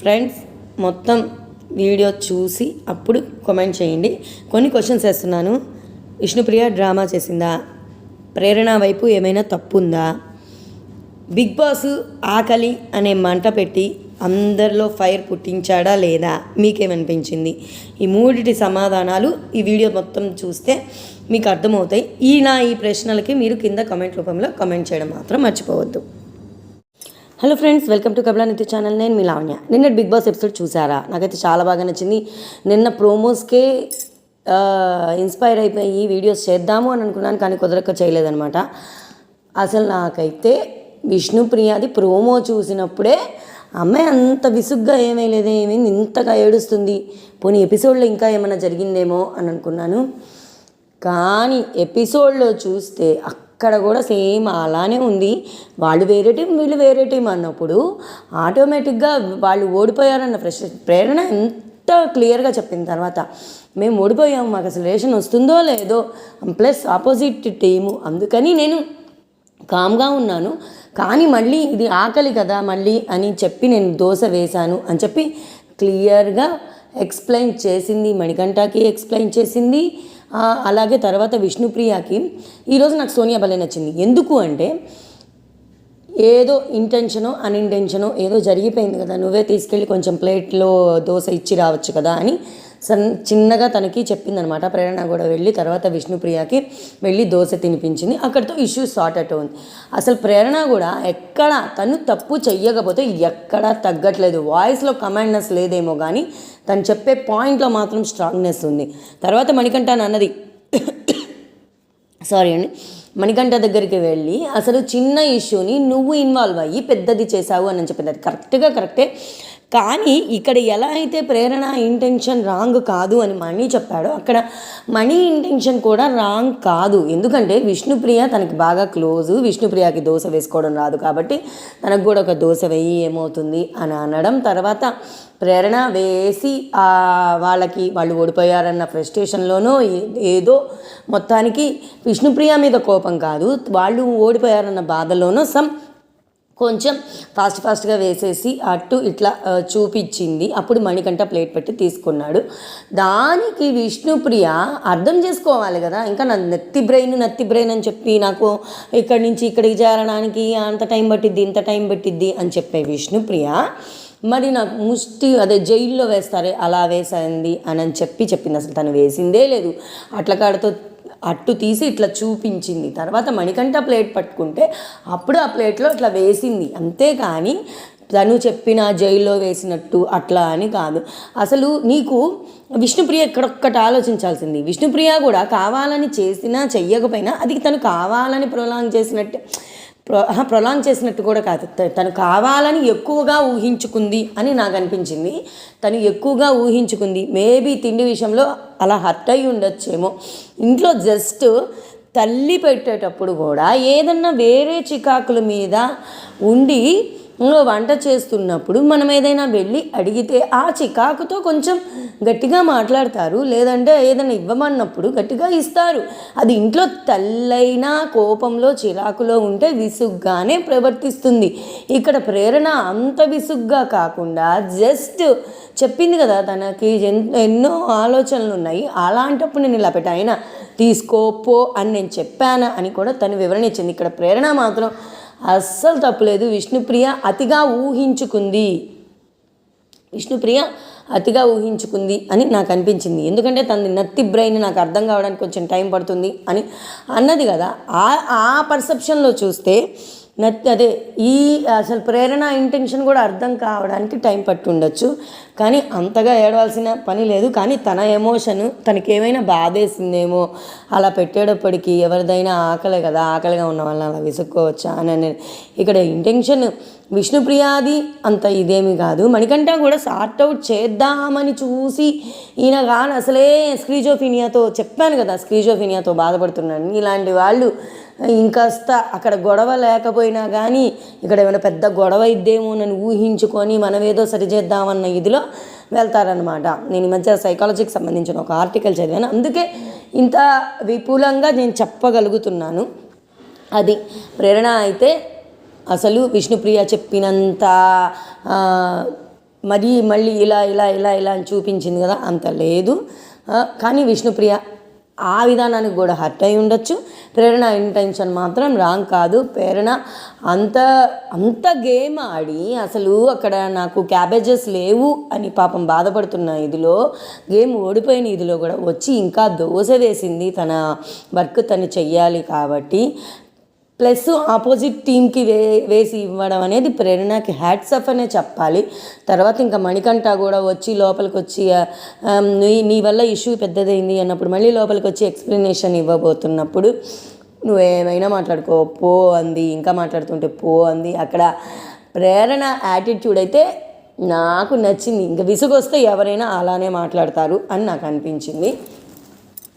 Friends మొత్తం video చూసి అప్పుడు కామెంట్ చేయండి. కొన్ని క్వశ్చన్స్ వేస్తున్నాను. విష్ణుప్రియ డ్రామా చేసిందా? ప్రేరణ వైపు ఏమైనా తప్పు ఉందా బిగ్ బాస్ ఆకలి అనే మంట పెట్టి అందరిలో ఫైర్ పుట్టించాడా లేదా? మీకేమనిపించింది? ఈ మూడిటి సమాధానాలు ఈ వీడియో మొత్తం చూస్తే మీకు అర్థమవుతాయి. ఈ నా ఈ ప్రశ్నలకి మీరు కింద కామెంట్ రూపంలో కామెంట్ చేయడం మాత్రం మర్చిపోవద్దు. Hello friends welcome to Kabala Nitya channel నేను మీ లావణ్య. నిన్న బిగ్ బాస్ ఎపిసోడ్ చూసారా? నాకైతే చాలా బాగా నచ్చింది. నిన్న ప్రోమోస్కే ఇన్స్పైర్ అయిపోయి వీడియోస్ చేద్దాము అని అనుకున్నాను కానీ కుదరక చేయలేదనమాట అసలు నాకైతే విష్ణుప్రియాది ప్రోమో చూసినప్పుడే అమ్మాయి అంత విసుగ్గా ఏమీ లేదే ఏమైంది ఇంతగా ఏడుస్తుంది. పోనీ ఎపిసోడ్లో ఇంకా ఏమైనా జరిగిందేమో అని అనుకున్నాను. కానీ ఎపిసోడ్లో చూస్తే అక్కడ కూడా సేమ్ అలానే ఉంది. వాళ్ళు వేరే టీం వీళ్ళు వేరే టీం అన్నప్పుడు ఆటోమేటిక్గా వాళ్ళు ఓడిపోయారన్న ఫ్రెష్ ప్రేరణ ఎంత క్లియర్గా చెప్పిన తర్వాత మేము ఓడిపోయాము మాకు అసలు రేషన్ వస్తుందో లేదో ప్లస్ ఆపోజిట్ టీము. అందుకని నేను కామ్గా ఉన్నాను. కానీ మళ్ళీ ఇది ఆకలి కదా మళ్ళీ అని చెప్పి నేను దోశ వేశాను అని చెప్పి క్లియర్గా ఎక్స్ప్లెయిన్ చేసింది మణికంఠకి ఎక్స్ప్లెయిన్ చేసింది. అలాగే తర్వాత విష్ణుప్రియకి ఈరోజు నాకు సోనియా భలే నచ్చింది. ఎందుకు అంటే ఏదో ఇంటెన్షనో అన్ఇంటెన్షనో ఏదో జరిగిపోయింది కదా. నువ్వే తీసుకెళ్ళి కొంచెం ప్లేట్లో దోశ ఇచ్చి రావచ్చు కదా అని సన్ చిన్నగా తనకి చెప్పిందనమాట. ప్రేరణ కూడా వెళ్ళి తర్వాత విష్ణుప్రియకి వెళ్ళి దోశ తినిపించింది. అక్కడితో ఇష్యూ సార్ట్ అవుట్ ఉంది. అసలు ప్రేరణ కూడా ఎక్కడ తను తప్పు చెయ్యకపోతే ఎక్కడా తగ్గట్లేదు. వాయిస్లో కమాండ్నెస్ లేదేమో కానీ తను చెప్పే పాయింట్లో మాత్రం స్ట్రాంగ్నెస్ ఉంది. తర్వాత మణికంఠ అన్నది సారీ అండి మణికంఠ దగ్గరికి వెళ్ళి అసలు చిన్న ఇష్యూని నువ్వు ఇన్వాల్వ్ అయ్యి పెద్దది చేశావు అని చెప్పింది. అది కరెక్ట్గా కరెక్టే. కానీ ఇక్కడ ఎలా అయితే ప్రేరణ ఇంటెన్షన్ రాంగ్ కాదు అని మణి చెప్పాడో అక్కడ మణి ఇంటెన్షన్ కూడా రాంగ్ కాదు. ఎందుకంటే విష్ణుప్రియ తనకి బాగా క్లోజు విష్ణుప్రియకి దోశ వేసుకోవడం రాదు కాబట్టి తనకు కూడా ఒక దోశ వేయి ఏమవుతుంది అని అనడం. తర్వాత ప్రేరణ వేసి ఆ వాళ్ళకి వాళ్ళు ఓడిపోయారన్న ఫ్రస్ట్రేషన్లోనో ఏదో మొత్తానికి విష్ణుప్రియ మీద కోపం కోపం కాదు. వాళ్ళు ఓడిపోయారన్న బాధలోనూ సమ్ కొంచెం ఫాస్ట్ ఫాస్ట్గా వేసేసి అటు ఇట్లా చూపించింది. అప్పుడు మణికంఠ ప్లేట్ పెట్టి తీసుకున్నాడు. దానికి విష్ణుప్రియ అర్థం చేసుకోవాలి కదా. ఇంకా నా నత్తి బ్రెయిన్ నత్తి బ్రెయిన్ అని చెప్పి నాకు ఇక్కడి నుంచి ఇక్కడికి చేరడానికి అంత టైం పట్టిద్ది ఇంత టైం పట్టిద్ది అని చెప్పే విష్ణుప్రియ మరి నాకు ముష్టి అదే జైల్లో వేస్తారే అలా వేసింది అని అని చెప్పి చెప్పింది. అసలు తను వేసిందే లేదు. అట్ల కాడతో అట్టు తీసి ఇట్లా చూపించింది. తర్వాత మణికంఠ ప్లేట్ పట్టుకుంటే అప్పుడు ఆ ప్లేట్లో ఇట్లా వేసింది. అంతేకాని తను చెప్పిన జైల్లో వేసినట్టు అట్లా అని కాదు. అసలు నీకు విష్ణుప్రియ ఎక్కడొక్కటి ఆలోచించాల్సింది. విష్ణుప్రియ కూడా కావాలని చేసినా చెయ్యకపోయినా అది తను కావాలని ప్రొలాంగ్ చేసినట్టే. ప్రొ ప్రొలాంగ్ చేసినట్టు కూడా కాదు. తను కావాలని ఎక్కువగా ఊహించుకుంది అని నాకు అనిపించింది. తను ఎక్కువగా ఊహించుకుంది. మేబీ తిండి విషయంలో అలా హర్ట్ అయి ఉండొచ్చేమో. ఇంట్లో జస్ట్ తల్లి పెట్టేటప్పుడు కూడా ఏదన్నా వేరే చికాకుల మీద ఉండి వంట చేస్తున్నప్పుడు మనం ఏదైనా వెళ్ళి అడిగితే ఆ చికాకుతో కొంచెం గట్టిగా మాట్లాడతారు. లేదంటే ఏదైనా ఇవ్వమన్నప్పుడు గట్టిగా ఇస్తారు. అది ఇంట్లో తల్లైనా కోపంలో చిరాకులో ఉంటే విసుగ్గానే ప్రవర్తిస్తుంది. ఇక్కడ ప్రేరణ అంత విసుగ్గా కాకుండా జస్ట్ చెప్పింది కదా తనకి ఎన్నో ఆలోచనలు ఉన్నాయి అలాంటప్పుడు నేను ఇలా పెట్టా అయినా తీసుకోపో అని నేను చెప్పాను అని కూడా తను వివరణ ఇచ్చింది. ఇక్కడ ప్రేరణ మాత్రం అస్సలు తప్పులేదు. విష్ణుప్రియ అతిగా ఊహించుకుంది. విష్ణుప్రియ అతిగా ఊహించుకుంది అని నాకు అనిపించింది. ఎందుకంటే తనది నత్తి బ్రెయిన్ నాకు అర్థం కావడానికి కొంచెం టైం పడుతుంది అని అన్నది కదా. ఆ ఆ పర్సెప్షన్లో చూస్తే అదే ఈ అసలు ప్రేరణ ఇంటెన్షన్ కూడా అర్థం కావడానికి టైం పట్టి ఉండొచ్చు కానీ అంతగా ఏడవలసిన పని లేదు. కానీ తన ఎమోషన్ తనకి ఏమైనా బాధేసిందేమో అలా పెట్టేటప్పటికీ ఎవరిదైనా ఆకలే కదా ఆకలిగా ఉన్న వాళ్ళని అలా విసుక్కోవచ్చా అని అనేది. ఇక్కడ ఇంటెన్షన్ విష్ణుప్రియాది అంత ఇదేమి కాదు. మణికంఠ కూడా సార్ట్ అవుట్ చేద్దామని చూసి ఈయన కానీ అసలే స్క్రీజోఫినియాతో చెప్పాను కదా స్క్రీజోఫినియాతో బాధపడుతున్నాను. ఇలాంటి వాళ్ళు ఇంకాస్త అక్కడ గొడవ లేకపోయినా కానీ ఇక్కడ ఏమైనా పెద్ద గొడవ ఇద్దేమోనని ఊహించుకొని మనం ఏదో సరిచేద్దామన్న ఇదిలో వెళ్తారనమాట నేను ఈ మధ్య సైకాలజీకి సంబంధించిన ఒక ఆర్టికల్ చదివాను. అందుకే ఇంత విపులంగా నేను చెప్పగలుగుతున్నాను. అది ప్రేరణ అయితే అసలు విష్ణుప్రియ చెప్పినంత మరీ మళ్ళీ ఇలా ఇలా ఇలా ఇలా అని చూపించింది కదా అంత లేదు. కానీ విష్ణుప్రియ ఆ విధానానికి కూడా హర్ట్ అయి ఉండొచ్చు. ప్రేరణ ఇంటెన్షన్ మాత్రం రాంగ్ కాదు. ప్రేరణ అంత అంత గేమ్ ఆడి అసలు అక్కడ నాకు క్యాబేజెస్ లేవు అని పాపం బాధపడుతున్న ఇదిలో గేమ్ ఓడిపోయిన ఇదిలో కూడా వచ్చి ఇంకా దోశ వేసింది తన వర్క్ తను చెయ్యాలి కాబట్టి. ప్లస్ ఆపోజిట్ టీంకి వే వేసి ఇవ్వడం అనేది ప్రేరణకి హ్యాట్సప్ అనే చెప్పాలి. తర్వాత ఇంకా మణికంఠ కూడా వచ్చి లోపలికి వచ్చి నీ నీ వల్ల ఇష్యూ పెద్దదైంది అన్నప్పుడు మళ్ళీ లోపలికి వచ్చి ఎక్స్ప్లెనేషన్ ఇవ్వబోతున్నప్పుడు నువ్వేమైనా మాట్లాడుకో పో అంది. ఇంకా మాట్లాడుతుంటే పో అంది. అక్కడ ప్రేరణ యాటిట్యూడ్ అయితే నాకు నచ్చింది. ఇంకా విసుగొస్తే ఎవరైనా అలానే మాట్లాడతారు అని నాకు అనిపించింది.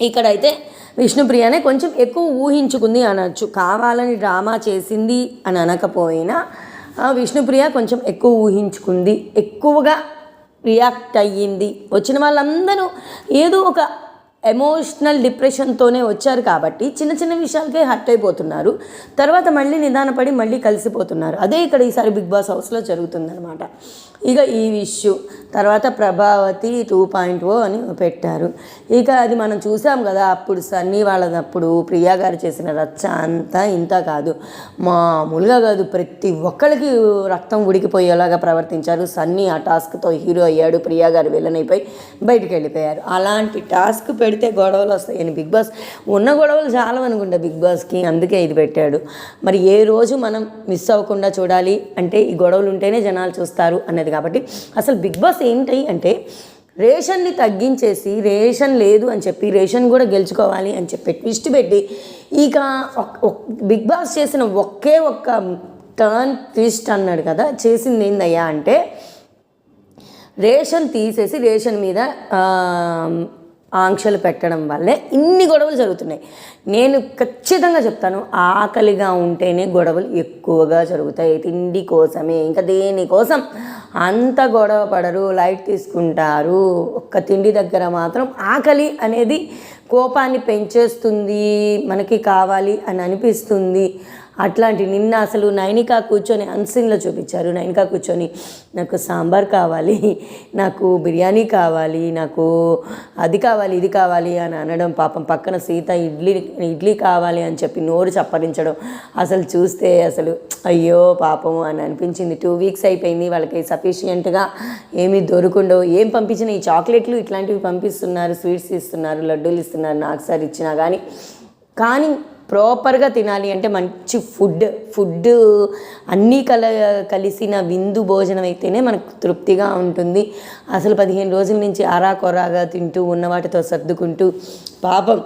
ఇక్కడైతే విష్ణుప్రియనే కొంచెం ఎక్కువ ఊహించుకుంది అనొచ్చు. కావాలని డ్రామా చేసింది అని అనకపోయినా ఆ, విష్ణుప్రియ కొంచెం ఎక్కువ ఊహించుకుంది. ఎక్కువగా రియాక్ట్ అయ్యింది. వచ్చిన వాళ్ళందరూ ఏదో ఒక ఎమోషనల్ డిప్రెషన్తోనే వచ్చారు కాబట్టి చిన్న చిన్న విషయాలకే హర్ట్ అయిపోతున్నారు. తర్వాత మళ్ళీ నిదానపడి మళ్ళీ కలిసిపోతున్నారు. అదే ఇక్కడ ఈసారి బిగ్ బాస్ హౌస్లో జరుగుతుందనమాట ఇక ఈ ఇష్యూ తర్వాత ప్రభావతి టూ పాయింట్ ఓ అని పెట్టారు. ఇక అది మనం చూసాం కదా అప్పుడు సన్నీ వాళ్ళదప్పుడు ప్రియా గారు చేసిన రచ్చ అంతా ఇంత కాదు. మామూలుగా కాదు ప్రతి ఒక్కరికి రక్తం ఉడికిపోయేలాగా ప్రవర్తించారు. సన్నీ ఆ టాస్క్తో హీరో అయ్యాడు ప్రియా గారు విలనైపోయి బయటికి వెళ్ళిపోయారు. అలాంటి టాస్క్ పెడితే గొడవలు వస్తాయని బిగ్ బాస్. ఉన్న గొడవలు చాలా అనుకుంటా బిగ్ బాస్కి అందుకే ఇది పెట్టాడు. మరి ఏ రోజు మనం మిస్ అవ్వకుండా చూడాలి? అంటే ఈ గొడవలు ఉంటేనే జనాలు చూస్తారు అన్నది కాబట్టి అసలు బిగ్ బాస్ ఏంటి అంటే రేషన్ని తగ్గించేసి రేషన్ లేదు అని చెప్పి రేషన్ కూడా గెలుచుకోవాలి అని చెప్పి ట్విస్ట్ పెట్టి ఇక బిగ్ బాస్ చేసిన ఒకే ఒక్క టర్న్ ట్విస్ట్ అన్నాడు కదా చేసింది ఏందయ్యా అంటే రేషన్ తీసేసి రేషన్ మీద ఆంక్షలు పెట్టడం వల్లే ఇన్ని గొడవలు జరుగుతున్నాయి. నేను ఖచ్చితంగా చెప్తాను ఆకలిగా ఉంటేనే గొడవలు ఎక్కువగా జరుగుతాయి. తిండి కోసమే ఇంకా దేనికోసం అంత గొడవ పడరు లైట్ తీసుకుంటారు. ఒక్క తిండి దగ్గర మాత్రం ఆకలి అనేది కోపాన్ని పెంచేస్తుంది మనకి కావాలి అని అనిపిస్తుంది. అట్లాంటి నిన్న అసలు నైనికా కూర్చొని అన్సీన్లో చూపించారు. నైనికా కూర్చొని నాకు సాంబార్ కావాలి నాకు బిర్యానీ కావాలి నాకు అది కావాలి ఇది కావాలి అని అనడం పాపం పక్కన సీత ఇడ్లీ ఇడ్లీ కావాలి అని చెప్పి నోరు చప్పరించడం అసలు చూస్తే అసలు అయ్యో పాపం అని అనిపించింది. టూ వీక్స్ అయిపోయింది వాళ్ళకి సఫిషియెంట్గా ఏమీ దొరకుండవు ఏం పంపించిన? ఈ చాక్లెట్లు ఇట్లాంటివి పంపిస్తున్నారు స్వీట్స్ ఇస్తున్నారు లడ్డూలు ఇస్తున్నారు నాకు సార్ ఇచ్చినా కానీ కానీ ప్రాపర్గా తినాలి అంటే మంచి ఫుడ్ ఫుడ్ అన్నీ కల కలిసిన విందు భోజనం అయితేనే మనకు తృప్తిగా ఉంటుంది. అసలు పదిహేను రోజుల నుంచి ఆరాకొరాగా తింటూ ఉన్న వాటితో సర్దుకుంటూ పాపం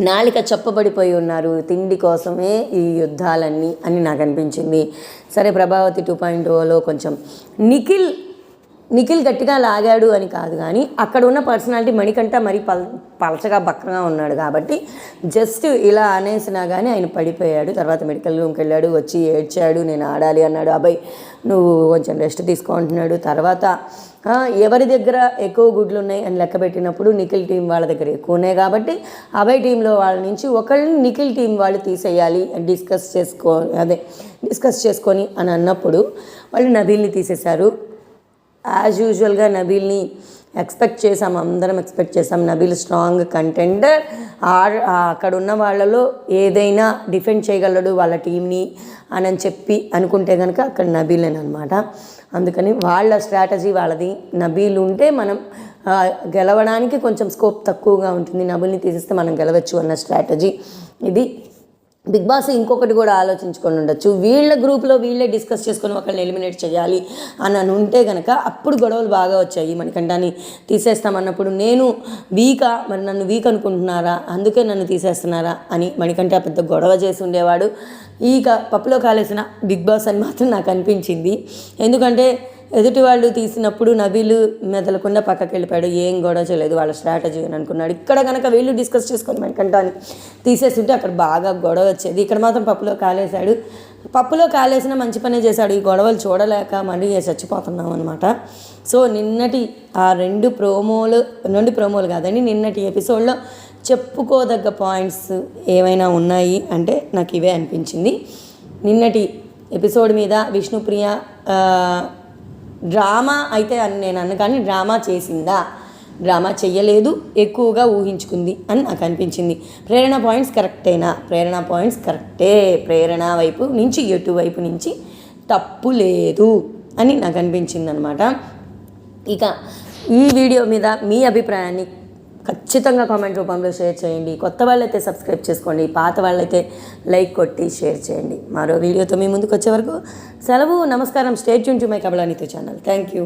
నాలిక చెప్పబడిపోయి ఉన్నారు. తిండి కోసమే ఈ యుద్ధాలన్నీ అని నాకు అనిపించింది. సరే ప్రభావతి టూ పాయింట్ ఓలో కొంచెం నిఖిల్ నిఖిల్ గట్టిగా లాగాడు అని కాదు కానీ అక్కడ ఉన్న పర్సనాలిటీ మణికంట మరీ పల్ పలచగా బక్కగా ఉన్నాడు కాబట్టి జస్ట్ ఇలా అనేసినా కానీ ఆయన పడిపోయాడు. తర్వాత మెడికల్ రూమ్కి వెళ్ళాడు వచ్చి ఏడ్చాడు నేను ఆడాలి అన్నాడు అబ్బాయి నువ్వు కొంచెం రెస్ట్ తీసుకుంటున్నాడు తర్వాత ఎవరి దగ్గర ఎక్కువ గుడ్లు ఉన్నాయి అని లెక్క పెట్టినప్పుడు నిఖిల్ టీం వాళ్ళ దగ్గర ఎక్కువ ఉన్నాయి కాబట్టి అభయ్ టీంలో వాళ్ళ నుంచి ఒకళ్ళని నిఖిల్ టీం వాళ్ళు తీసేయాలి డిస్కస్ చేసుకో అదే డిస్కస్ చేసుకొని అని అన్నప్పుడు వాళ్ళు నబీల్ని తీసేశారు. యాజ్ యూజువల్గా నబీల్ని ఎక్స్పెక్ట్ చేసాం అందరం ఎక్స్పెక్ట్ చేసాం నబీల్ స్ట్రాంగ్ కంటెండర్ అక్కడ ఉన్న వాళ్ళలో ఏదైనా డిఫెండ్ చేయగలడు వాళ్ళ టీంని అని చెప్పి అనుకుంటే కనుక అక్కడ నబీలేన్ అనమాట అందుకని వాళ్ళ స్ట్రాటజీ వాళ్ళది. నబీల్ ఉంటే మనం గెలవడానికి కొంచెం స్కోప్ తక్కువగా ఉంటుంది. నబుల్ని తీసేస్తే మనం గెలవచ్చు అన్న స్ట్రాటజీ ఇది బిగ్ బాస్ ఇంకొకటి కూడా ఆలోచించుకొని ఉండొచ్చు. వీళ్ళ గ్రూప్లో వీళ్ళే డిస్కస్ చేసుకొని ఒకళ్ళని ఎలిమినేట్ చేయాలి అని అని ఉంటే కనుక అప్పుడు గొడవలు బాగా వచ్చాయి. మనకంటాని తీసేస్తామన్నప్పుడు నేను వీకా మరి నన్ను వీక్ అనుకుంటున్నారా? అందుకే నన్ను తీసేస్తున్నారా? అని మణికంఠ పెద్ద గొడవ చేసి ఉండేవాడు. ఈక పప్పులో కాలేసిన బిగ్ బాస్ అని మాత్రం నాకు అనిపించింది. ఎందుకంటే ఎదుటి వాళ్ళు తీసినప్పుడు నబీలు మెదలకుండా పక్కకి వెళ్ళిపోయాడు ఏం గొడవ చేయలేదు. వాళ్ళ స్ట్రాటజీ అని అనుకున్నాడు. ఇక్కడ కనుక వీళ్ళు డిస్కస్ చేసుకొని మనకంటాని తీసేస్తుంటే అక్కడ బాగా గొడవ వచ్చేది. ఇక్కడ మాత్రం పప్పులో కాలేశాడు. పప్పులో కాలేసిన మంచి పనే చేశాడు. ఈ గొడవలు చూడలేక మళ్ళీ చచ్చిపోతున్నాం అనమాట సో నిన్నటి ఆ రెండు ప్రోమోలు రెండు ప్రోమోలు కాదండి నిన్నటి ఎపిసోడ్లో చెప్పుకోదగ్గ పాయింట్స్ ఏమైనా ఉన్నాయి అంటే నాకు ఇవే అనిపించింది. నిన్నటి ఎపిసోడ్ మీద విష్ణుప్రియ డ్రామా అయితే అని నేను అన్న కానీ డ్రామా చేసిందా? డ్రామా చెయ్యలేదు ఎక్కువగా ఊహించుకుంది అని నాకు అనిపించింది. ప్రేరణ పాయింట్స్ కరెక్టేనా? ప్రేరణ పాయింట్స్ కరెక్టే. ప్రేరణ వైపు నుంచి ఎటువైపు నుంచి తప్పు లేదు అని నాకు అనిపించింది అనమాట ఇక ఈ వీడియో మీద మీ అభిప్రాయాన్ని ఖచ్చితంగా కామెంట్ రూపంలో షేర్ చేయండి. కొత్త వాళ్ళైతే సబ్స్క్రైబ్ చేసుకోండి. పాత వాళ్ళైతే లైక్ కొట్టి షేర్ చేయండి. మరో వీడియోతో మీ ముందుకు వచ్చే వరకు సెలవు నమస్కారం. స్టేట్ యూన్ టు మై కబలానితో ఛానల్ థ్యాంక్ యూ